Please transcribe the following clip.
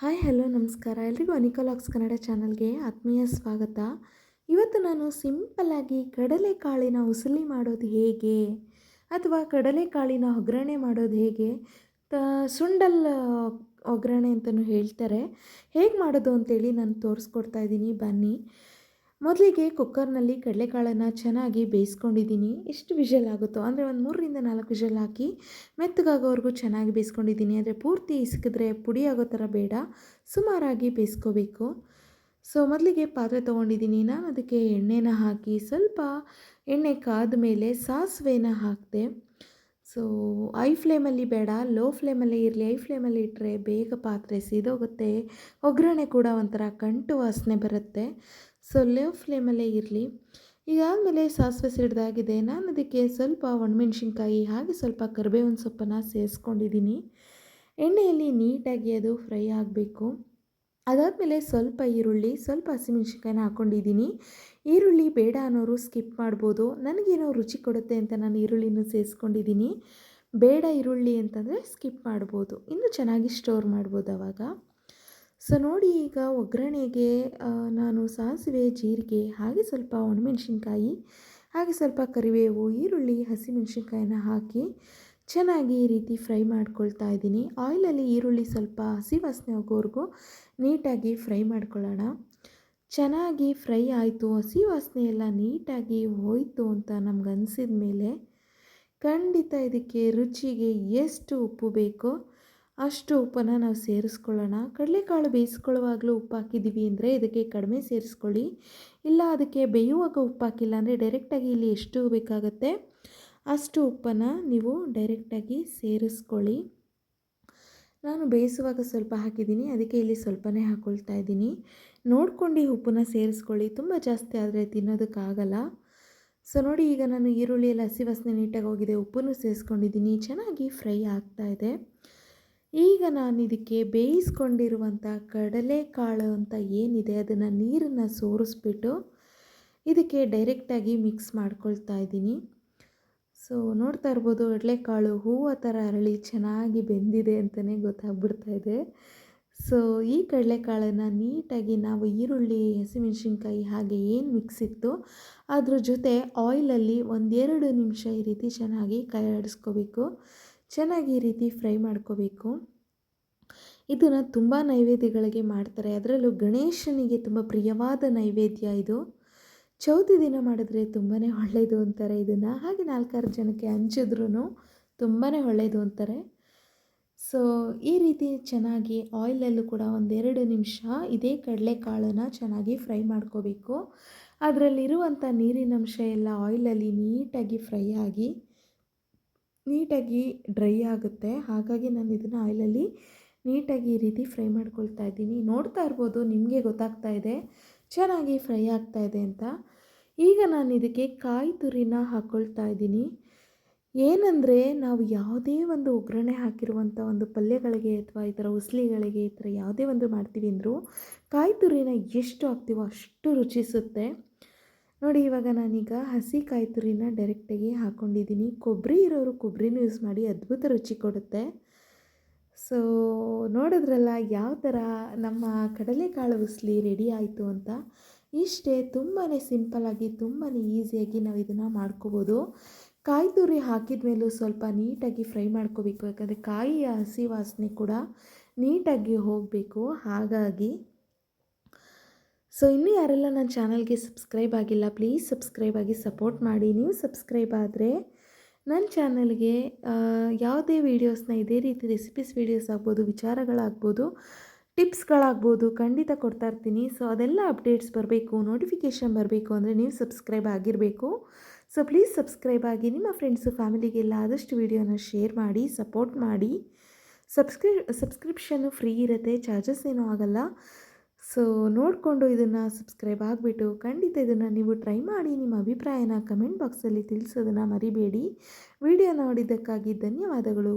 Hi, hello, ನಮಸ್ಕಾರ. ಎಲ್ರಿಗೂ ಅನಿಕಲಾಕ್ಸ್ ಕನ್ನಡ ಚಾನಲ್ಗೆ ಆತ್ಮೀಯ ಸ್ವಾಗತ. ಇವತ್ತು ನಾನು ಸಿಂಪಲ್ಲಾಗಿ ಕಡಲೆಕಾಳಿನ ಉಸಲಿ ಮಾಡೋದು ಹೇಗೆ? ಅಥವಾ ಕಡಲೆಕಾಳಿನ ಒಗ್ಗರಣೆ ಮಾಡೋದು ಹೇಗೆ? ತ, ಸುಂಡಲ್ ಒಗ್ಗರಣೆ ಅಂತಲೂ ಹೇಳ್ತಾರೆ. ಹೇಗೆ ಮಾಡೋದು ಅಂತೇಳಿ ನಾನು ತೋರಿಸ್ಕೊಡ್ತಾ ಇದ್ದೀನಿ. ಬನ್ನಿ. ಮೊದಲಿಗೆ ಕುಕ್ಕರ್ನಲ್ಲಿ ಕಡಲೆಕಾಳನ್ನು ಚೆನ್ನಾಗಿ ಬೇಯಿಸ್ಕೊಂಡಿದ್ದೀನಿ. ಎಷ್ಟು ವಿಷಲ್ ಆಗುತ್ತೋ, ಅಂದರೆ ಒಂದು ಮೂರರಿಂದ ನಾಲ್ಕು ವಿಷಲ್ ಹಾಕಿ ಮೆತ್ತಗಾಗೋವರೆಗೂ ಚೆನ್ನಾಗಿ ಬೇಯಿಸ್ಕೊಂಡಿದ್ದೀನಿ. ಅಂದರೆ ಪೂರ್ತಿ ಸಿಕ್ಕಿದ್ರೆ ಪುಡಿ ಆಗೋ ಥರ ಬೇಡ, ಸುಮಾರಾಗಿ ಬೇಯಿಸ್ಕೋಬೇಕು. ಸೊ ಮೊದಲಿಗೆ ಪಾತ್ರೆ ತೊಗೊಂಡಿದ್ದೀನಿ. ನಾನು ಅದಕ್ಕೆ ಎಣ್ಣೆನ ಹಾಕಿ ಸ್ವಲ್ಪ ಎಣ್ಣೆ ಕಾದ ಮೇಲೆ ಸಾಸಿವೆನ ಹಾಕಿದೆ. ಸೊ ಐ ಫ್ಲೇಮಲ್ಲಿ ಬೇಡ, ಲೋ ಫ್ಲೇಮಲ್ಲಿ ಇರಲಿ. ಐ ಫ್ಲೇಮಲ್ಲಿ ಇಟ್ಟರೆ ಬೇಗ ಪಾತ್ರೆ ಸೀದೋಗುತ್ತೆ. ಒಗ್ಗರಣೆ ಕೂಡ ಒಂಥರ ಕಂಟು ವಾಸನೆ ಬರುತ್ತೆ. ಸೊ ಲೋ ಫ್ಲೇಮಲ್ಲೇ ಇರಲಿ. ಈಗಾದಮೇಲೆ ಸಾಸಿವೆ ಸಿಡ್ದಾಗಿದೆ. ನಾನು ಅದಕ್ಕೆ ಸ್ವಲ್ಪ ಒಣಮೆಣ್ಸಿನ್ಕಾಯಿ ಹಾಗೆ ಸ್ವಲ್ಪ ಕರಿಬೇವಿನ ಸೊಪ್ಪನ್ನು ಸೇರಿಸ್ಕೊಂಡಿದ್ದೀನಿ ಎಣ್ಣೆಯಲ್ಲಿ ನೀಟಾಗಿ ಅದು ಫ್ರೈ ಆಗಬೇಕು. ಅದಾದಮೇಲೆ ಸ್ವಲ್ಪ ಈರುಳ್ಳಿ, ಸ್ವಲ್ಪ ಹಸಿಮೆಣ್ಸಿನ್ಕಾಯಿನ ಹಾಕ್ಕೊಂಡಿದ್ದೀನಿ ಈರುಳ್ಳಿ ಬೇಡ ಅನ್ನೋರು ಸ್ಕಿಪ್ ಮಾಡ್ಬೋದು. ನನಗೇನೋ ರುಚಿ ಕೊಡುತ್ತೆ ಅಂತ ನಾನು ಈರುಳ್ಳಿನೂ ಸೇರಿಸ್ಕೊಂಡಿದ್ದೀನಿ ಬೇಡ ಈರುಳ್ಳಿ ಅಂತಂದರೆ ಸ್ಕಿಪ್ ಮಾಡ್ಬೋದು. ಇನ್ನೂ ಚೆನ್ನಾಗಿ ಸ್ಟೋರ್ ಮಾಡ್ಬೋದು ಆವಾಗ ಸೊ ನೋಡಿ ಈಗ ಒಗ್ಗರಣೆಗೆ ನಾನು ಸಾಸಿವೆ, ಜೀರಿಗೆ, ಹಾಗೆ ಸ್ವಲ್ಪ ಒಣಮೆಣಸಿನ್ಕಾಯಿ, ಹಾಗೆ ಸ್ವಲ್ಪ ಕರಿಬೇವು, ಈರುಳ್ಳಿ, ಹಸಿಮೆಣಸಿನ್ಕಾಯಿನ ಹಾಕಿ ಚೆನ್ನಾಗಿ ಈ ರೀತಿ ಫ್ರೈ ಮಾಡ್ಕೊಳ್ತಾ ಇದ್ದೀನಿ. ಆಯಿಲಲ್ಲಿ ಈರುಳ್ಳಿ ಸ್ವಲ್ಪ ಹಸಿ ವಾಸನೆ ಹೋಗೋವರೆಗೂ ನೀಟಾಗಿ ಫ್ರೈ ಮಾಡ್ಕೊಳ್ಳೋಣ. ಚೆನ್ನಾಗಿ ಫ್ರೈ ಆಯಿತು, ಹಸಿ ವಾಸನೆ ಎಲ್ಲ ನೀಟಾಗಿ ಹೋಯಿತು ಅಂತ ನಮ್ಗೆ ಅನಿಸಿದ ಮೇಲೆ ಖಂಡಿತ ಇದಕ್ಕೆ ರುಚಿಗೆ ಎಷ್ಟು ಉಪ್ಪು ಬೇಕೋ ಅಷ್ಟು ಉಪ್ಪನ್ನು ನಾವು ಸೇರಿಸ್ಕೊಳ್ಳೋಣ. ಕಡಲೆಕಾಳು ಬೇಯಿಸ್ಕೊಳ್ಳುವಾಗಲೂ ಉಪ್ಪು ಹಾಕಿದ್ದೀವಿ ಅಂದರೆ ಇದಕ್ಕೆ ಕಡಿಮೆ ಸೇರಿಸ್ಕೊಳ್ಳಿ. ಇಲ್ಲ, ಅದಕ್ಕೆ ಬೇಯುವಾಗ ಉಪ್ಪು ಹಾಕಿಲ್ಲ ಅಂದರೆ ಡೈರೆಕ್ಟಾಗಿ ಇಲ್ಲಿ ಎಷ್ಟು ಬೇಕಾಗುತ್ತೆ? ಅಷ್ಟು ಉಪ್ಪನ್ನು ನೀವು ಡೈರೆಕ್ಟಾಗಿ ಸೇರಿಸ್ಕೊಳ್ಳಿ. ನಾನು ಬೇಯಿಸುವಾಗ ಸ್ವಲ್ಪ ಹಾಕಿದ್ದೀನಿ. ಅದಕ್ಕೆ ಇಲ್ಲಿ ಸ್ವಲ್ಪನೇ ಹಾಕ್ಕೊಳ್ತಾ ಇದ್ದೀನಿ. ನೋಡ್ಕೊಂಡು ಉಪ್ಪನ್ನ ಸೇರಿಸ್ಕೊಳ್ಳಿ. ತುಂಬ ಜಾಸ್ತಿ ಆದರೆ ತಿನ್ನೋದಕ್ಕಾಗಲ್ಲ. ಸೊ, ನೋಡಿ ಈಗ ನಾನು ಈರುಳ್ಳಿಯಲ್ಲಿ ಹಸಿ ವಾಸನೆ ನೀಟಾಗಿ ಹೋಗಿದೆ. ಉಪ್ಪನ್ನು ಸೇರಿಸ್ಕೊಂಡಿದ್ದೀನಿ. ಚೆನ್ನಾಗಿ ಫ್ರೈ ಆಗ್ತಾಯಿದೆ ಈಗ ನಾನು ಇದಕ್ಕೆ ಬೇಯಿಸ್ಕೊಂಡಿರುವಂಥ ಕಡಲೆಕಾಳು ಅಂತ ಏನಿದೆ, ಅದನ್ನು ನೀರನ್ನು ಸೋರಿಸ್ಬಿಟ್ಟು ಇದಕ್ಕೆ ಡೈರೆಕ್ಟಾಗಿ ಮಿಕ್ಸ್ ಮಾಡ್ಕೊಳ್ತಾ ಇದ್ದೀನಿ. ಸೊ ನೋಡ್ತಾ ಇರ್ಬೋದು ಕಡಲೆಕಾಳು ಹೂವು ಥರ ಅರಳಿ ಚೆನ್ನಾಗಿ ಬೆಂದಿದೆ ಅಂತಲೇ ಗೊತ್ತಾಗ್ಬಿಡ್ತಾ ಇದೆ. ಸೊ ಈ ಕಡಲೆಕಾಳನ್ನು ನೀಟಾಗಿ ನಾವು ಈರುಳ್ಳಿ, ಹಸಿಮೆಣಸಿನ್ಕಾಯಿ ಹಾಗೆ ಏನು ಮಿಕ್ಸ್ ಇತ್ತು, ಅದ್ರ ಜೊತೆ ಆಯಿಲಲ್ಲಿ ಒಂದೆರಡು ನಿಮಿಷ ಈ ರೀತಿ ಚೆನ್ನಾಗಿ ಕೈ ಚೆನ್ನಾಗಿ ಈ ರೀತಿ ಫ್ರೈ ಮಾಡ್ಕೋಬೇಕು. ಇದನ್ನು ತುಂಬ ನೈವೇದ್ಯಗಳಿಗೆ ಮಾಡ್ತಾರೆ. ಅದರಲ್ಲೂ ಗಣೇಶನಿಗೆ ತುಂಬ ಪ್ರಿಯವಾದ ನೈವೇದ್ಯ ಇದು. ಚೌತಿ ದಿನ ಮಾಡಿದ್ರೆ ತುಂಬಾ ಒಳ್ಳೆಯದು ಅಂತಾರೆ ಇದನ್ನು. ಹಾಗೆ ನಾಲ್ಕಾರು ಜನಕ್ಕೆ ಹಂಚಿದ್ರೂ ತುಂಬಾ ಒಳ್ಳೆಯದು ಅಂತಾರೆ. ಸೊ ಈ ರೀತಿ ಚೆನ್ನಾಗಿ ಆಯಿಲಲ್ಲೂ ಕೂಡ ಒಂದೆರಡು ನಿಮಿಷ ಇದೇ ಕಡಲೆಕಾಳನ್ನು ಚೆನ್ನಾಗಿ ಫ್ರೈ ಮಾಡ್ಕೋಬೇಕು. ಅದರಲ್ಲಿರುವಂಥ ನೀರಿನಂಶ ಎಲ್ಲ ಆಯಿಲಲ್ಲಿ ನೀಟಾಗಿ ಫ್ರೈ ಆಗಿ ನೀಟಾಗಿ ಡ್ರೈ ಆಗುತ್ತೆ. ಹಾಗಾಗಿ ನಾನು ಇದನ್ನು ಆಯಿಲಲ್ಲಿ ನೀಟಾಗಿ ಈ ರೀತಿ ಫ್ರೈ ಮಾಡ್ಕೊಳ್ತಾ ಇದ್ದೀನಿ. ನೋಡ್ತಾ ಇರ್ಬೋದು, ನಿಮಗೆ ಗೊತ್ತಾಗ್ತಾ ಇದೆ, ಚೆನ್ನಾಗಿ ಫ್ರೈ ಆಗ್ತಾ ಇದೆ ಅಂತ. ಈಗ ನಾನು ಇದಕ್ಕೆ ಕಾಯಿ ತುರಿನ ಹಾಕ್ಕೊಳ್ತಾ ಇದ್ದೀನಿ. ಏನಂದರೆ, ನಾವು ಯಾವುದೇ ಒಂದು ಒಗ್ಗರಣೆ ಹಾಕಿರುವಂಥ ಒಂದು ಪಲ್ಯಗಳಿಗೆ ಅಥವಾ ಈ ಥರ ಉಸ್ಲಿಗಳಿಗೆ ಈ ಥರ ಯಾವುದೇ ಒಂದು ಮಾಡ್ತೀವಿ ಅಂದರೂ, ಕಾಯಿ ತುರಿನ ಎಷ್ಟು ಹಾಕ್ತೀವೋ ಅಷ್ಟು ರುಚಿಸುತ್ತೆ. ನೋಡಿ, ಇವಾಗ ನಾನೀಗ ಹಸಿ ಕಾಯಿ ತುರಿನ ಡೈರೆಕ್ಟಾಗಿ ಹಾಕ್ಕೊಂಡಿದ್ದೀನಿ ಕೊಬ್ಬರಿ ಇರೋರು ಕೊಬ್ಬರಿನೂ ಯೂಸ್ ಮಾಡಿ ಅದ್ಭುತ ರುಚಿ ಕೊಡುತ್ತೆ. ಸೊ ನೋಡಿದ್ರಲ್ಲ, ಯಾವ ಥರ ನಮ್ಮ ಕಡಲೆಕಾಳು ಉಸ್ಲಿ ರೆಡಿ ಆಯಿತು ಅಂತ. ಇಷ್ಟೇ ತುಂಬಾ ಸಿಂಪಲ್ಲಾಗಿ ತುಂಬಾ ಈಸಿಯಾಗಿ ನಾವು ಇದನ್ನು ಮಾಡ್ಕೋಬೋದು. ಕಾಯಿ ತುರಿ ಹಾಕಿದ ಮೇಲೂ ಸ್ವಲ್ಪ ನೀಟಾಗಿ ಫ್ರೈ ಮಾಡ್ಕೋಬೇಕು, ಯಾಕಂದರೆ ಕಾಯಿಯ ಹಸಿ ವಾಸನೆ ಕೂಡ ನೀಟಾಗಿ ಹೋಗಬೇಕು. ಹಾಗಾಗಿ ಸೊ ಇನ್ನೂ ಯಾರೆಲ್ಲ ನನ್ನ ಚಾನಲ್ಗೆ ಸಬ್ಸ್ಕ್ರೈಬ್ ಆಗಿಲ್ಲ ಪ್ಲೀಸ್ ಸಬ್ಸ್ಕ್ರೈಬ್ ಆಗಿ ಸಪೋರ್ಟ್ ಮಾಡಿ. ನೀವು ಸಬ್ಸ್ಕ್ರೈಬ್ ಆದರೆ ನನ್ನ ಚಾನಲ್ಗೆ ಯಾವುದೇ ವೀಡಿಯೋಸ್ನ ಇದೇ ರೀತಿ ರೆಸಿಪೀಸ್ ವೀಡಿಯೋಸ್ ಆಗ್ಬೋದು, ವಿಚಾರಗಳಾಗ್ಬೋದು, ಟಿಪ್ಸ್ಗಳಾಗ್ಬೋದು ಖಂಡಿತ ಕೊಡ್ತಾ ಇರ್ತೀನಿ. ಸೊ ಅದೆಲ್ಲ ಅಪ್ಡೇಟ್ಸ್ ಬರಬೇಕು ನೋಟಿಫಿಕೇಷನ್ ಬರಬೇಕು ಅಂದರೆ ನೀವು ಸಬ್ಸ್ಕ್ರೈಬ್ ಆಗಿರಬೇಕು. ಸೊ ಪ್ಲೀಸ್ ಸಬ್ಸ್ಕ್ರೈಬ್ ಆಗಿ ನಿಮ್ಮ ಫ್ರೆಂಡ್ಸು ಫ್ಯಾಮಿಲಿಗೆಲ್ಲ ಆದಷ್ಟು ವೀಡಿಯೋನ ಶೇರ್ ಮಾಡಿ ಸಪೋರ್ಟ್ ಮಾಡಿ. ಸಬ್ಸ್ಕ್ರಿ ಸಬ್ಸ್ಕ್ರಿಪ್ಷನ್ನು ಫ್ರೀ ಇರುತ್ತೆ ಚಾರ್ಜಸ್ ಏನೂ ಆಗೋಲ್ಲ. ಸೊ ನೋಡಿಕೊಂಡು ಇದನ್ನು ಸಬ್ಸ್ಕ್ರೈಬ್ ಆಗಿಬಿಟ್ಟು ಖಂಡಿತ ಇದನ್ನು ನೀವು ಟ್ರೈ ಮಾಡಿ ನಿಮ್ಮ ಅಭಿಪ್ರಾಯನ ಕಮೆಂಟ್ ಬಾಕ್ಸಲ್ಲಿ ತಿಳಿಸೋದನ್ನು ಮರಿಬೇಡಿ. ವಿಡಿಯೋ ನೋಡಿದ್ದಕ್ಕಾಗಿ ಧನ್ಯವಾದಗಳು.